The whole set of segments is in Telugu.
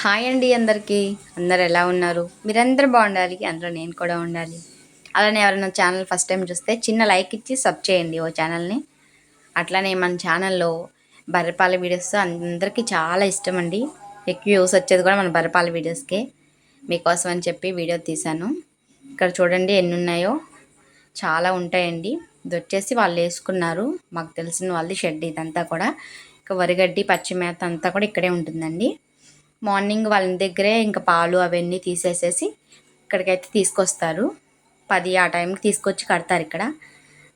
హాయ్ అండి అందరికీ. అందరు ఎలా ఉన్నారు? మీరందరూ బాగుండాలి అందులో నేను కూడా ఉండాలి. అలానే ఎవరైనా ఛానల్ ఫస్ట్ టైం చూస్తే చిన్న లైక్ ఇచ్చి సబ్ చేయండి ఓ ఛానల్ని. అట్లానే మన ఛానల్లో బర్రెపాల వీడియోస్ అందరికీ చాలా ఇష్టం అండి. ఎక్కువ యూస్ వచ్చేది కూడా మన బర్రెపాల వీడియోస్కే. మీకోసం అని చెప్పి వీడియో తీశాను. ఇక్కడ చూడండి ఎన్ని ఉన్నాయో చాలా ఉంటాయండి. ఇది వచ్చేసి వాళ్ళు వేసుకున్నారు. మాకు తెలిసిన వాళ్ళది షెడ్ ఇదంతా కూడా. ఇక వరిగడ్డి పచ్చి మేత అంతా కూడా ఇక్కడే ఉంటుందండి. మార్నింగ్ వాళ్ళ దగ్గరే ఇంకా పాలు అవన్నీ తీసేసేసి ఇక్కడికైతే తీసుకొస్తారు. పది ఆ టైంకి తీసుకొచ్చి కడతారు ఇక్కడ.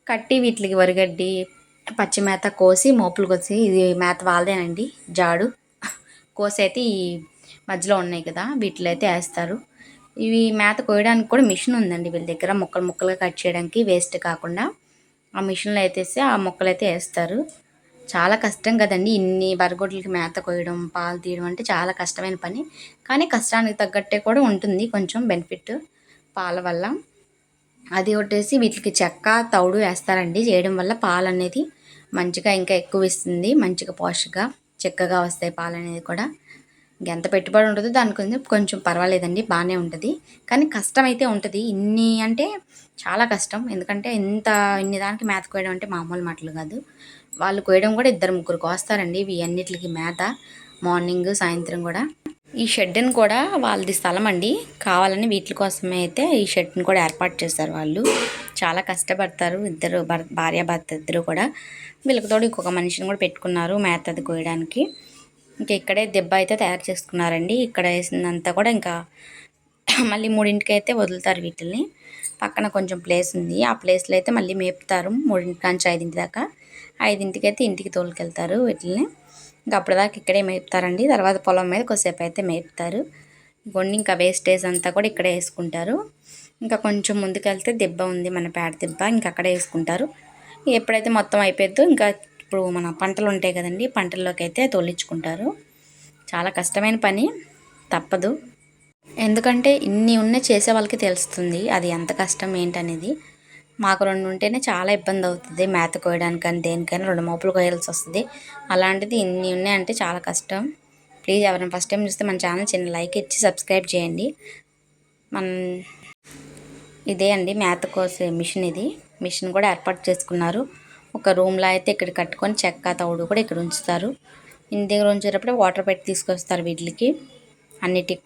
కట్టి వీటికి వరిగడ్డి పచ్చి మేత కోసి మోపులు కోసి ఇది మేత వాళ్ళదేనండి జాడు. కోసి అయితే ఈ మధ్యలో ఉన్నాయి కదా వీటిలో అయితే వేస్తారు. ఇవి మేత కోయడానికి కూడా మిషన్ ఉందండి వీళ్ళ దగ్గర ముక్కలు ముక్కలుగా కట్ చేయడానికి వేస్ట్ కాకుండా. ఆ మిషన్లో అయితే ఆ మొక్కలు అయితే వేస్తారు. చాలా కష్టం కదండి. ఇన్ని బరగొడ్లకి మేత కోయడం పాలు తీయడం అంటే చాలా కష్టమైన పని. కానీ కష్టానికి తగ్గట్టే కూడా ఉంటుంది కొంచెం బెనిఫిట్ పాల వల్ల. అది కొట్టేసి వీటికి చెక్క తౌడు వేస్తారండి. చేయడం వల్ల పాలు అనేది మంచిగా ఇంకా ఎక్కువ ఇస్తుంది. మంచిగా పోషగా చెక్కగా వస్తాయి పాలు అనేది కూడా. ఎంత పెట్టుబడి ఉంటుందో దాని కొంచెం కొంచెం పర్వాలేదండి బాగానే ఉంటుంది. కానీ కష్టం అయితే ఉంటుంది. ఇన్ని అంటే చాలా కష్టం. ఎందుకంటే ఇంత ఇన్ని దానికి మేత కోయడం అంటే మామూలు మాటలు కాదు. వాళ్ళు కోయడం కూడా ఇద్దరు ముగ్గురు కోస్తారండి. ఇవి అన్నిటికి మేత. మార్నింగ్ సాయంత్రం కూడా. ఈ షెడ్ని కూడా వాళ్ళది స్థలం అండి కావాలని వీటి కోసమే అయితే ఈ షెడ్ని కూడా ఏర్పాటు చేస్తారు వాళ్ళు. చాలా కష్టపడతారు. ఇద్దరు భార్య భర్త ఇద్దరు కూడా. వీళ్ళకి తోడు ఇంకొక మనిషిని కూడా పెట్టుకున్నారు మేత అది కోయడానికి. ఇంకా ఇక్కడే దెబ్బ అయితే తయారు చేసుకున్నారండి. ఇక్కడ వేసిందంతా కూడా ఇంకా మళ్ళీ మూడింటికి అయితే వదులుతారు వీటిని పక్కన కొంచెం ప్లేస్ ఉంది. ఆ ప్లేస్లో అయితే మళ్ళీ మేపుతారు. మూడింటి నుంచి ఐదింటి దాకా. ఐదింటికి అయితే ఇంటికి తోలుకెళ్తారు వీటిని ఇంకా అప్పటిదాకా ఇక్కడే మేపుతారండి. తర్వాత పొలం మీద కొద్దిసేపు అయితే మేపుతారు. కొన్ని ఇంకా వేస్టేజ్ అంతా కూడా ఇక్కడే వేసుకుంటారు. ఇంకా కొంచెం ముందుకెళ్తే దెబ్బ ఉంది మన పేడ దెబ్బ. ఇంకా అక్కడే వేసుకుంటారు. ఎప్పుడైతే మొత్తం అయిపోయిద్దో ఇంకా ఇప్పుడు మన పంటలు ఉంటాయి కదండి పంటల్లోకి అయితే తోలించుకుంటారు చాలా కష్టమైన పని తప్పదు. ఎందుకంటే ఇన్ని ఉన్న చేసే వాళ్ళకి తెలుస్తుంది అది ఎంత కష్టం ఏంటనేది. మాకు రెండు ఉంటేనే చాలా ఇబ్బంది అవుతుంది మేత కోయడానికి కానీ దేనికైనా రెండు మోపులు కోయాల్సి వస్తుంది. అలాంటిది ఇన్ని ఉన్నాయంటే చాలా కష్టం. ప్లీజ్ ఎవరైనా ఫస్ట్ టైం చూస్తే మన ఛానల్ చిన్న లైక్ ఇచ్చి సబ్స్క్రైబ్ చేయండి. మన ఇదే అండి మేత కోసే మిషన్ ఇది. మిషన్ కూడా ఏర్పాటు చేసుకున్నారు. ఒక రూమ్లో అయితే ఇక్కడ కట్టుకొని చెక్క తౌడు కూడా ఇక్కడ ఉంచుతారు. ఇంటి దగ్గర ఉంచేటప్పుడు వాటర్ పెట్టి తీసుకొస్తారు వీటికి. అన్నిటికి